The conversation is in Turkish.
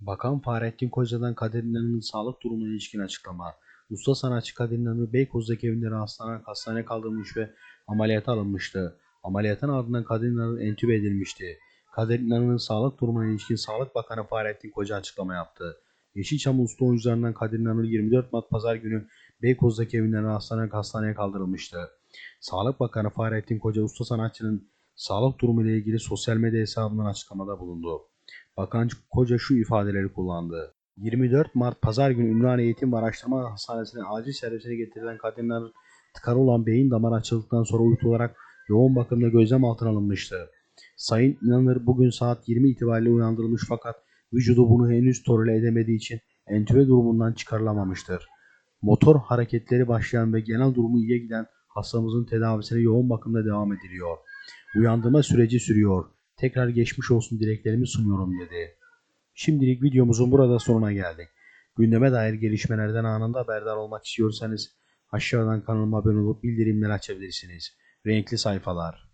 Bakan Fahrettin Koca'dan Kadir İnanır'ın sağlık durumuna ilişkin açıklama. Usta sanatçı Kadir İnanır Beykoz'daki evinde hastane, hastaneye kaldırılmış ve ameliyata alınmıştı. Ameliyatın ardından Kadir İnanır entübe edilmişti. Kadir İnanır'ın sağlık durumuna ilişkin Sağlık Bakanı Fahrettin Koca açıklama yaptı. Yeşilçam usta oyuncularından Kadir İnanır 24 Mart Pazar günü Beykoz'daki evinden hastaneye, hastaneye kaldırılmıştı. Sağlık Bakanı Fahrettin Koca usta sanatçının sağlık durumu ile ilgili sosyal medya hesabından açıklamada bulundu. Bakan Koca şu ifadeleri kullandı. 24 Mart Pazar günü Ümraniye Eğitim ve Araştırma Hastanesi'ne acil servisine getirilen kadınlar tıkanı olan beyin damarı açıldıktan sonra uyutularak yoğun bakımda gözlem altına alınmıştı. Sayın İnanır bugün saat 20 itibariyle uyandırılmış fakat vücudu bunu henüz tolere edemediği için entübe durumundan çıkarılamamıştır. Motor hareketleri başlayan ve genel durumu iyiye giden hastamızın tedavisine yoğun bakımda devam ediliyor. Uyandırma süreci sürüyor. Tekrar geçmiş olsun dileklerimi sunuyorum dedi. Şimdilik videomuzun burada sonuna geldik. Gündeme dair gelişmelerden anında haberdar olmak istiyorsanız aşağıdan kanalıma abone olup bildirimleri açabilirsiniz. Renkli sayfalar.